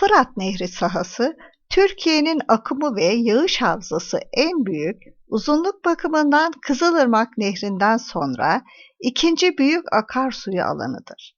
Fırat Nehri sahası Türkiye'nin akımı ve yağış havzası en büyük, uzunluk bakımından Kızılırmak Nehri'nden sonra ikinci büyük akarsuyu alanıdır.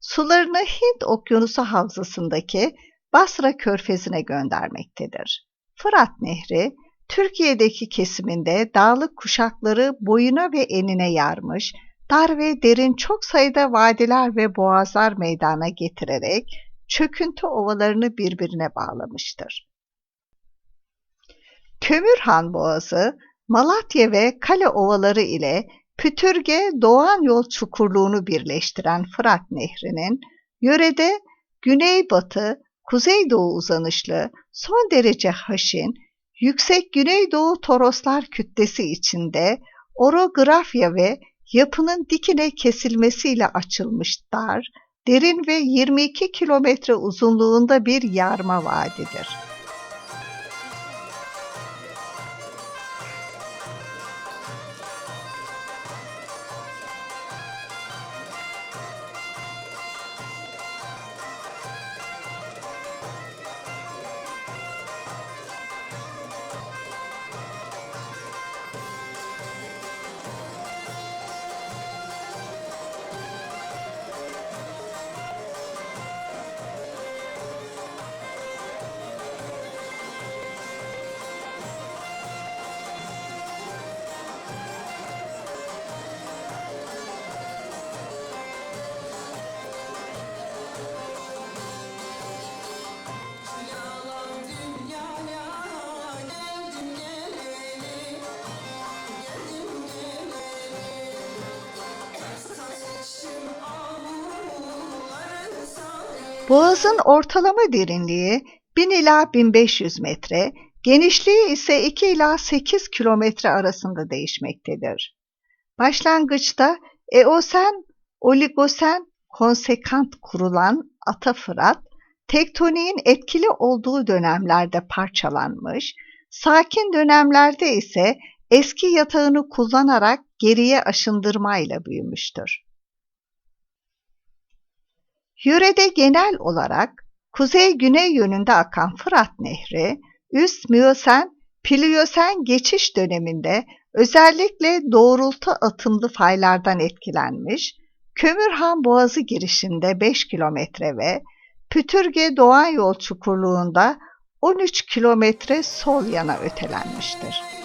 Sularını Hint Okyanusu havzasındaki Basra Körfezi'ne göndermektedir. Fırat Nehri, Türkiye'deki kesiminde dağlık kuşakları boyuna ve enine yarmış, dar ve derin çok sayıda vadiler ve boğazlar meydana getirerek çöküntü ovalarını birbirine bağlamıştır. Kömürhan Boğazı, Malatya ve Kale ovaları ile Pütürge Doğan Yol çukurluğunu birleştiren Fırat Nehri'nin yörede güneybatı, kuzeydoğu uzanışlı, son derece haşin, yüksek güneydoğu toroslar kütlesi içinde orografya ve yapının dikine kesilmesiyle açılmış dar, derin ve 22 kilometre uzunluğunda bir yarma vadidir. Boğazın ortalama derinliği 1000 ila 1500 metre, genişliği ise 2 ila 8 kilometre arasında değişmektedir. Başlangıçta Eosen, Oligosen konsekant kurulan Ata Fırat, tektoniğin etkili olduğu dönemlerde parçalanmış, sakin dönemlerde ise eski yatağını kullanarak geriye aşındırmayla büyümüştür. Yörede genel olarak kuzey-güney yönünde akan Fırat Nehri, üst Miyosen, Pliyosen geçiş döneminde özellikle doğrultu atımlı faylardan etkilenmiş, Kömürhan Boğazı girişinde 5 kilometre ve Pütürge Doğan Yol çukurluğunda 13 kilometre sol yana ötelenmiştir.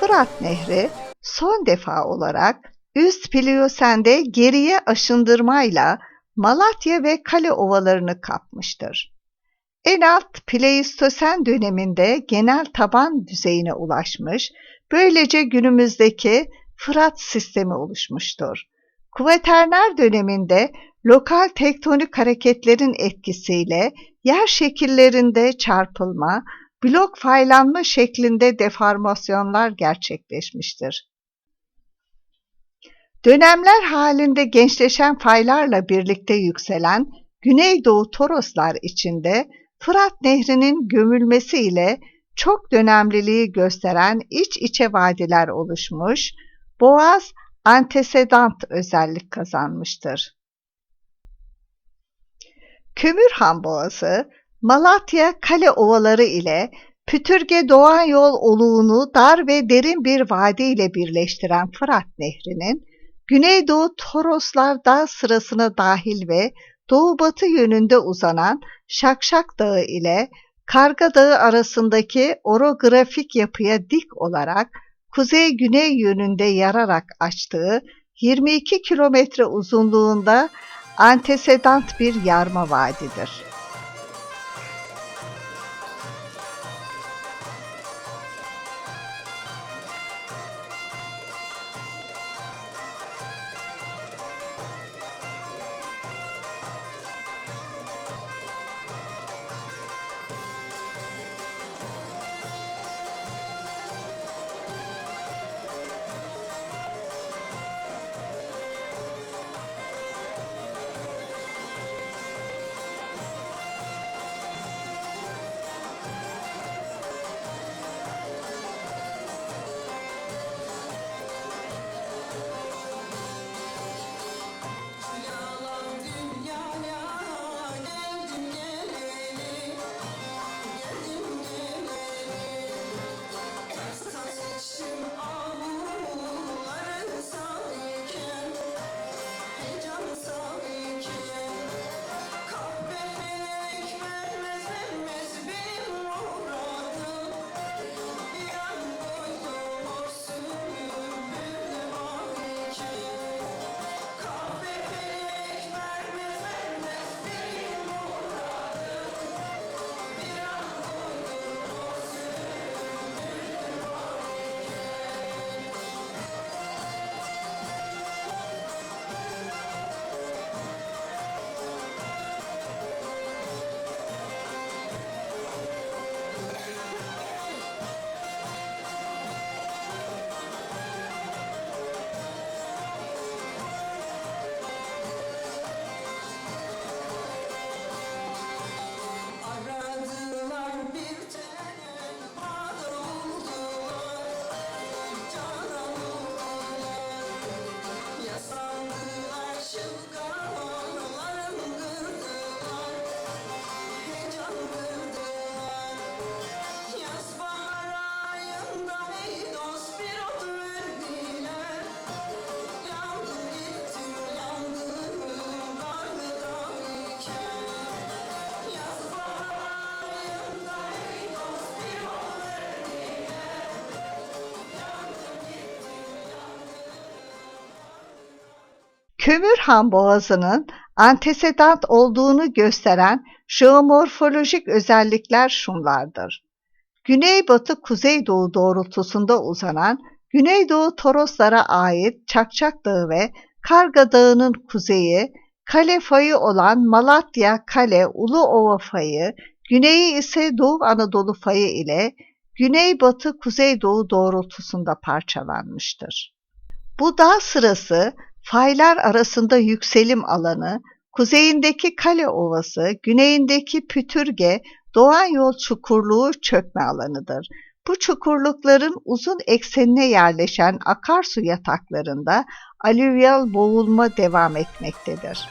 Fırat Nehri son defa olarak üst Pliyosen'de geriye aşındırmayla Malatya ve Kale ovalarını kapmıştır. En alt Pleistosen döneminde genel taban düzeyine ulaşmış, böylece günümüzdeki Fırat sistemi oluşmuştur. Kuvaterner döneminde lokal tektonik hareketlerin etkisiyle yer şekillerinde çarpılma, blok faylanma şeklinde deformasyonlar gerçekleşmiştir. Dönemler halinde gençleşen faylarla birlikte yükselen Güneydoğu Toroslar içinde Fırat Nehri'nin gömülmesi ile çok dönemliliği gösteren iç içe vadiler oluşmuş, Boğaz antesedant özellik kazanmıştır. Kömürhan Boğazı, Malatya Kale Ovaları ile Pütürge Doğan Yol oluğunu dar ve derin bir vadi ile birleştiren Fırat Nehri'nin Güneydoğu Toroslar Dağ sırasına dahil ve doğu-batı yönünde uzanan Şakşak Dağı ile Karga Dağı arasındaki orografik yapıya dik olarak kuzey-güney yönünde yararak açtığı 22 kilometre uzunluğunda antesedant bir yarma vadidir. Kömürhan Boğazı'nın antesedant olduğunu gösteren jeomorfolojik özellikler şunlardır. Güneybatı kuzeydoğu doğrultusunda uzanan Güneydoğu Toroslara ait Çakçak Dağı ve Karga Dağı'nın kuzeyi, kale fayı olan Malatya Kale Uluova fayı, güneyi ise Doğu Anadolu fayı ile güneybatı kuzeydoğu doğrultusunda parçalanmıştır. Bu dağ sırası faylar arasında yükselim alanı, kuzeyindeki Kale Ovası, güneyindeki Pütürge, Doğan Yol çukurluğu çökme alanıdır. Bu çukurlukların uzun eksenine yerleşen akarsu yataklarında alüvyal boğulma devam etmektedir.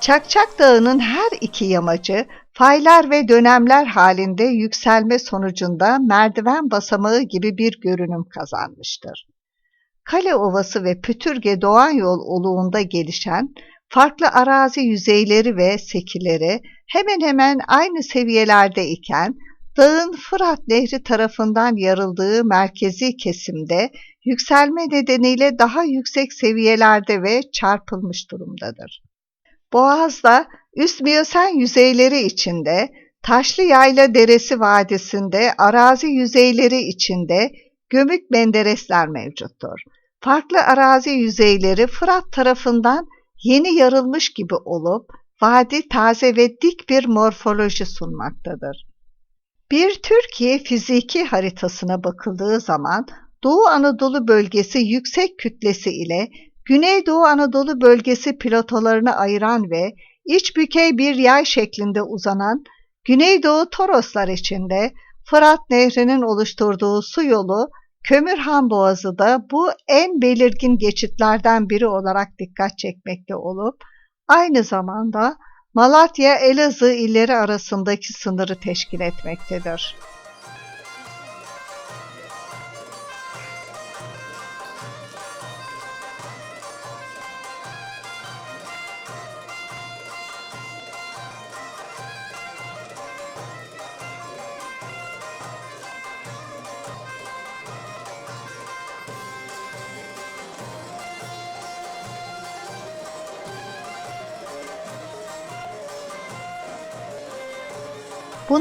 Çakçak Dağı'nın her iki yamacı faylar ve dönemler halinde yükselme sonucunda merdiven basamağı gibi bir görünüm kazanmıştır. Kale Ovası ve Pütürge Doğan Yol oluğunda gelişen farklı arazi yüzeyleri ve sekileri hemen hemen aynı seviyelerde iken dağın Fırat Nehri tarafından yarıldığı merkezi kesimde yükselme nedeniyle daha yüksek seviyelerde ve çarpılmış durumdadır. Boğaz'da üst miyosen yüzeyleri içinde, Taşlı Yayla Deresi Vadisi'nde arazi yüzeyleri içinde gömük menderesler mevcuttur. Farklı arazi yüzeyleri Fırat tarafından yeni yarılmış gibi olup vadi taze ve dik bir morfoloji sunmaktadır. Bir Türkiye fiziki haritasına bakıldığı zaman Doğu Anadolu bölgesi yüksek kütlesi ile Güneydoğu Anadolu bölgesi platolarını ayıran ve iç bükey bir yay şeklinde uzanan Güneydoğu Toroslar içinde Fırat Nehri'nin oluşturduğu su yolu Kömürhan Boğazı da bu en belirgin geçitlerden biri olarak dikkat çekmekte olup aynı zamanda Malatya Elazığ illeri arasındaki sınırı teşkil etmektedir.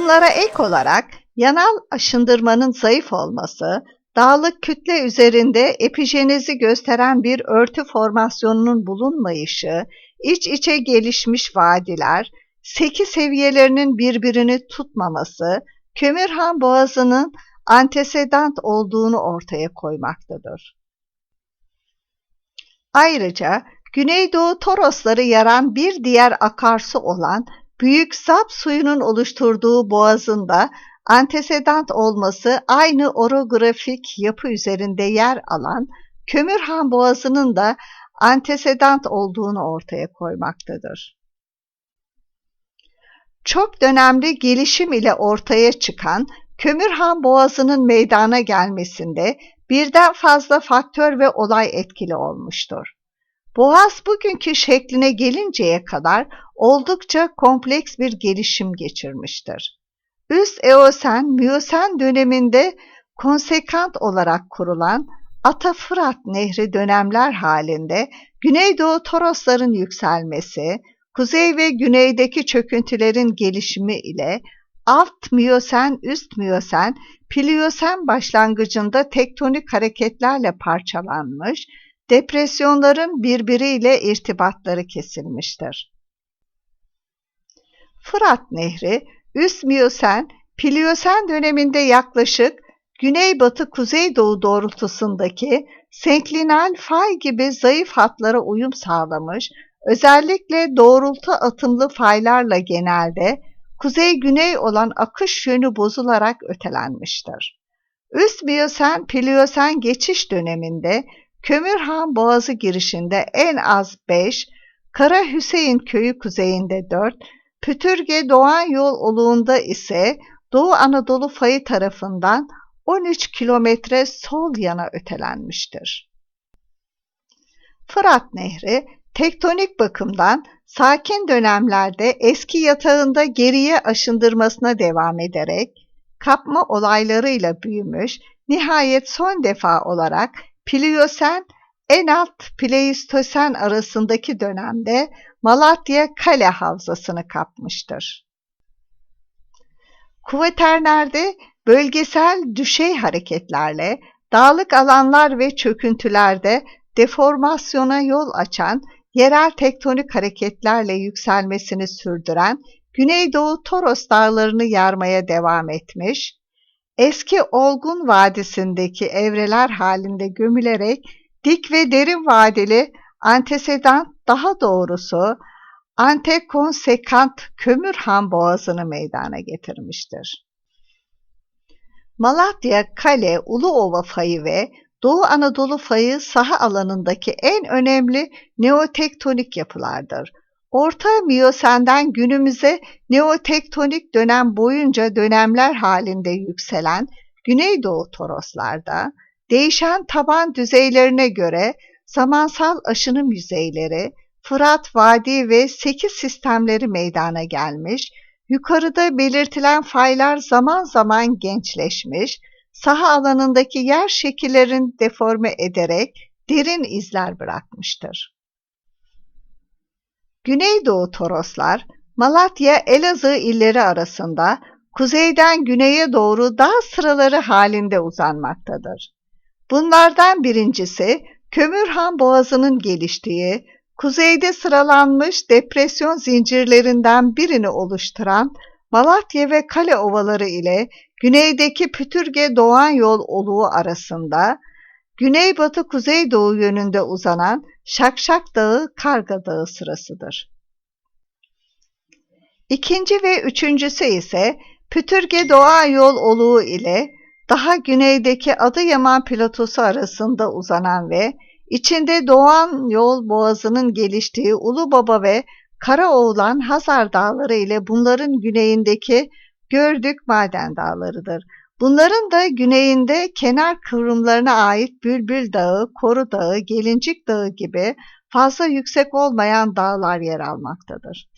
Bunlara ek olarak yanal aşındırmanın zayıf olması, dağlık kütle üzerinde epijenezi gösteren bir örtü formasyonunun bulunmayışı, iç içe gelişmiş vadiler, seki seviyelerinin birbirini tutmaması, Kömürhan Boğazı'nın antesedant olduğunu ortaya koymaktadır. Ayrıca Güneydoğu Torosları yaran bir diğer akarsu olan Büyük Zap suyunun oluşturduğu boğazında antesedant olması aynı orografik yapı üzerinde yer alan Kömürhan Boğazı'nın da antesedant olduğunu ortaya koymaktadır. Çok dönemli gelişim ile ortaya çıkan Kömürhan Boğazı'nın meydana gelmesinde birden fazla faktör ve olay etkili olmuştur. Boğaz bugünkü şekline gelinceye kadar oldukça kompleks bir gelişim geçirmiştir. Üst Eosen, Miyosen döneminde konsekant olarak kurulan Ata Fırat Nehri dönemler halinde Güneydoğu Torosların yükselmesi, kuzey ve güneydeki çöküntülerin gelişimi ile alt Miyosen, üst Miyosen, Pliyosen başlangıcında tektonik hareketlerle parçalanmış, depresyonların birbiriyle irtibatları kesilmiştir. Fırat Nehri, üst Miyosen, Pliyosen döneminde yaklaşık güneybatı-kuzeydoğu doğrultusundaki senklinal fay gibi zayıf hatlara uyum sağlamış, özellikle doğrultu atımlı faylarla genelde kuzey-güney olan akış yönü bozularak ötelenmiştir. Üst Miyosen, Pliyosen geçiş döneminde Kömürhan Boğazı girişinde en az 5, Kara Hüseyin köyü kuzeyinde 4, Pütürge Doğan Yol oluğunda ise Doğu Anadolu fayı tarafından 13 kilometre sol yana ötelenmiştir. Fırat Nehri tektonik bakımdan sakin dönemlerde eski yatağında geriye aşındırmasına devam ederek kapma olaylarıyla büyümüş, nihayet son defa olarak Pliyosen en alt Pleistosen arasındaki dönemde Malatya Kale Havzası'nı kapmıştır. Kuvveternerde bölgesel düşey hareketlerle dağlık alanlar ve çöküntülerde deformasyona yol açan yerel tektonik hareketlerle yükselmesini sürdüren Güneydoğu Toros dağlarını yarmaya devam etmiş, eski Olgun Vadisi'ndeki evreler halinde gömülerek dik ve derin vadeli antesedant daha doğrusu antekonsekant Kömürhan Boğazı'nı meydana getirmiştir. Malatya, Kale, Uluova fayı ve Doğu Anadolu fayı saha alanındaki en önemli neotektonik yapılardır. Orta Miyosen'den günümüze neotektonik dönem boyunca dönemler halinde yükselen Güneydoğu Toroslarda değişen taban düzeylerine göre zamansal aşınım yüzeyleri, Fırat Vadi ve sekiz sistemleri meydana gelmiş, yukarıda belirtilen faylar zaman zaman gençleşmiş, saha alanındaki yer şekillerini deforme ederek derin izler bırakmıştır. Güneydoğu Toroslar, Malatya, Elazığ illeri arasında kuzeyden güneye doğru dağ sıraları halinde uzanmaktadır. Bunlardan birincisi Kömürhan Boğazı'nın geliştiği, kuzeyde sıralanmış depresyon zincirlerinden birini oluşturan Malatya ve Kale ovaları ile güneydeki Pütürge Doğan Yol oluğu arasında güneybatı kuzeydoğu yönünde uzanan Şakşak Dağı Karga Dağı sırasıdır. İkinci ve üçüncüsü ise Pütürge Doğan Yol oluğu ile daha güneydeki Adıyaman platosu arasında uzanan ve içinde Doğan Yol Boğazı'nın geliştiği Ulubaba ve Karaoğlan Hazar Dağları ile bunların güneyindeki Gördük Maden Dağları'dır. Bunların da güneyinde kenar kıvrımlarına ait Bülbül Dağı, Koru Dağı, Gelincik Dağı gibi fazla yüksek olmayan dağlar yer almaktadır.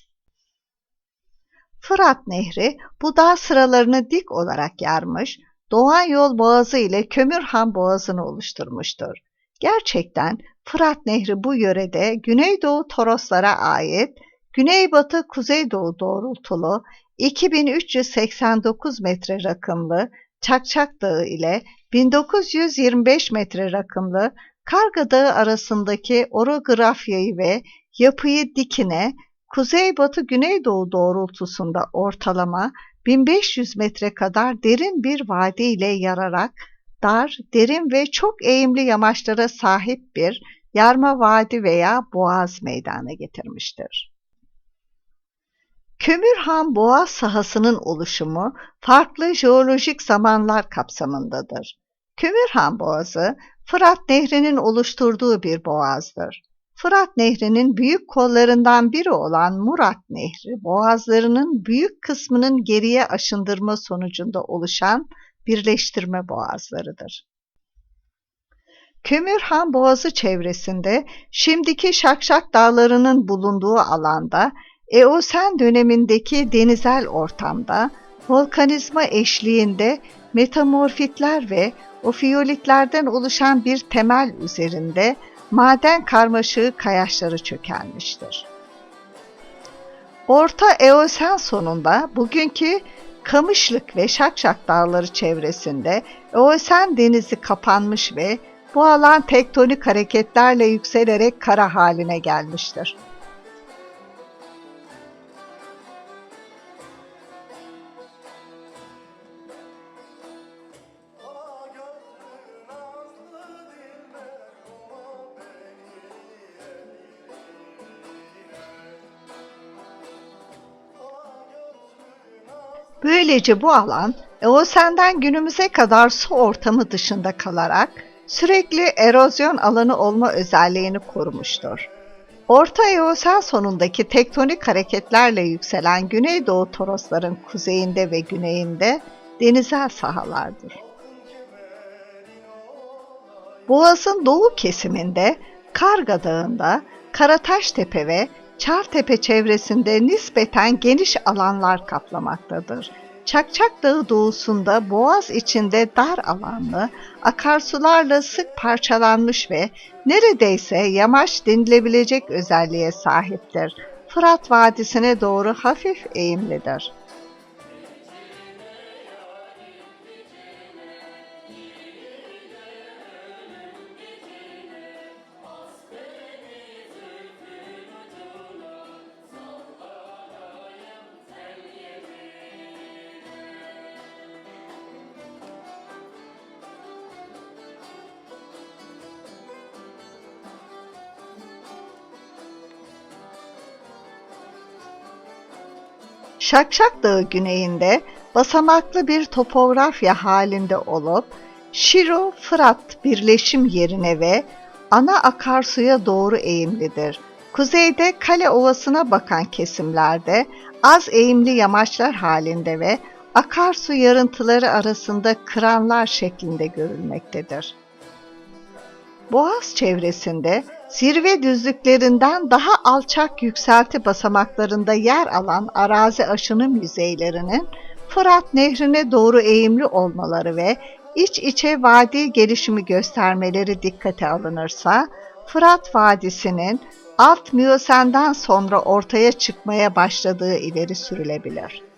Fırat Nehri bu dağ sıralarını dik olarak yarmış, Doğan Yol Boğazı ile Kömürhan Boğazı'nı oluşturmuştur. Gerçekten Fırat Nehri bu yörede Güneydoğu Toroslara ait Güneybatı Kuzeydoğu doğrultulu 2389 metre rakımlı Çakçak Dağı ile 1925 metre rakımlı Karga Dağı arasındaki orografyayı ve yapıyı dikine kuzeybatı güneydoğu doğrultusunda ortalama 1500 metre kadar derin bir vadi ile yararak dar, derin ve çok eğimli yamaçlara sahip bir yarma vadi veya boğaz meydana getirmiştir. Kömürhan Boğaz sahasının oluşumu farklı jeolojik zamanlar kapsamındadır. Kömürhan Boğazı, Fırat Nehri'nin oluşturduğu bir boğazdır. Fırat Nehri'nin büyük kollarından biri olan Murat Nehri, boğazlarının büyük kısmının geriye aşındırma sonucunda oluşan birleştirme boğazlarıdır. Kömürhan Boğazı çevresinde şimdiki Şakşak Dağları'nın bulunduğu alanda Eosen dönemindeki denizel ortamda volkanizma eşliğinde metamorfitler ve ofiyolitlerden oluşan bir temel üzerinde maden karmaşığı kayaçları çökelmiştir. Orta Eosen sonunda bugünkü Kamışlık ve Şakşak dağları çevresinde Eosen denizi kapanmış ve bu alan tektonik hareketlerle yükselerek kara haline gelmiştir. Böylece bu alan Eosen'den günümüze kadar su ortamı dışında kalarak sürekli erozyon alanı olma özelliğini korumuştur. Orta Eosen sonundaki tektonik hareketlerle yükselen Güneydoğu Torosların kuzeyinde ve güneyinde denizel sahalardır. Boğaz'ın doğu kesiminde Karga Dağı'nda Karataş Tepe ve Çartepe çevresinde nispeten geniş alanlar kaplamaktadır. Çakçak Dağı doğusunda boğaz içinde dar alanlı, akarsularla sık parçalanmış ve neredeyse yamaç denilebilecek özelliğe sahiptir. Fırat Vadisi'ne doğru hafif eğimlidir. Şakşak Dağı güneyinde basamaklı bir topografya halinde olup Şiro-Fırat birleşim yerine ve ana akarsuya doğru eğimlidir. Kuzeyde Kale Ovası'na bakan kesimlerde az eğimli yamaçlar halinde ve akarsu yarıntıları arasında kıranlar şeklinde görülmektedir. Boğaz çevresinde zirve düzlüklerinden daha alçak yükselti basamaklarında yer alan arazi aşınım yüzeylerinin Fırat Nehri'ne doğru eğimli olmaları ve iç içe vadi gelişimi göstermeleri dikkate alınırsa, Fırat Vadisi'nin alt Miyosen'den sonra ortaya çıkmaya başladığı ileri sürülebilir.